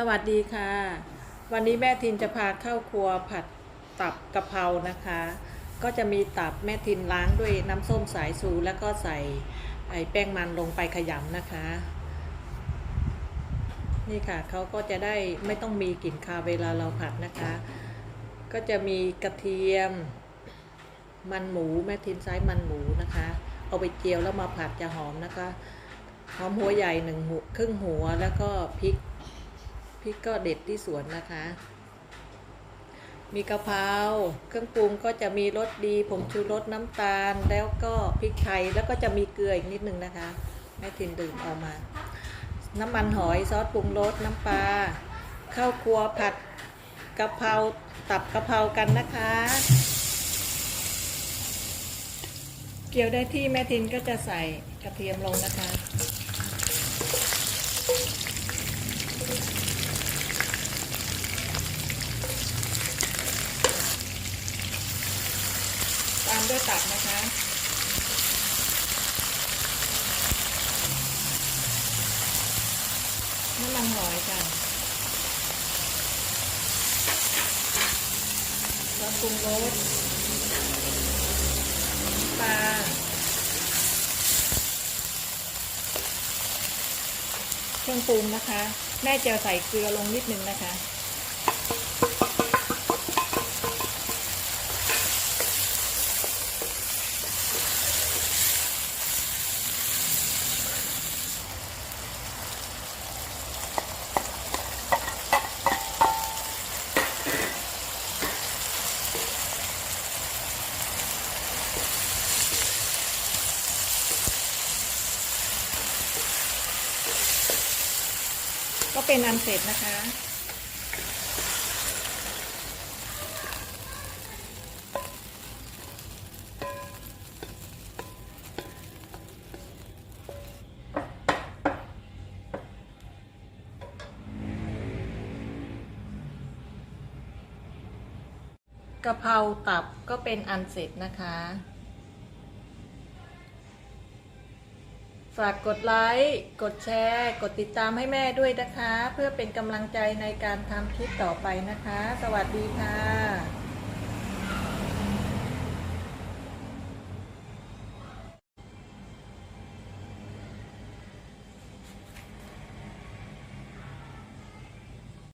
สวัสดีค่ะ วันนี้แม่ทินจะพาเข้าครัวผัดตับกะเพรานะคะ ก็จะมีตับแม่ทินล้างด้วยน้ำส้มสายสูแล้วก็ใส่ไอ้แป้งมันลงไปขยำนะคะ นี่ค่ะเขาก็จะได้ไม่ต้องมีกลิ่นคาวเวลาเราผัดนะคะ ก็จะมีกระเทียม มันหมูแม่ทินไซส์มันหมูนะคะ เอาไปเจียวแล้วมาผัดจะหอมนะคะหอมหัวใหญ่หนึ่งหัวครึ่งหัวแล้วก็พริก ริกก็เด็ดที่สวนนะคะ มีกะเพราเครื่องปรุงก็จะมีรสดีผงชูรสน้ำตาล แล้วก็พริกไทยแล้วก็จะมีเกลืออีกนิดนึงนะคะแม่ทินดื่มเอามา น้ำมันหอยซอสปรุงรสน้ำปลาข้าวครัวผัดกะเพราตับกะเพรากันนะคะ เกี่ยวได้ที่แม่ทินก็จะใส่กระเทียมลงนะคะ ด้วยตับนะคะ น้ำมันหอยค่ะซอสปรุงรสปลาเครื่องปรุงนะคะ แม่จะใส่เกลือลงนิดนึงนะคะ ก็เป็นอันเสร็จนะคะ กะเพราตับก็เป็นอันเสร็จนะคะ ฝากกดไลค์ กดแชร์ กดติดตามให้แม่ด้วยนะคะ เพื่อเป็นกำลังใจในการทำคลิปต่อไปนะคะ สวัสดีค่ะ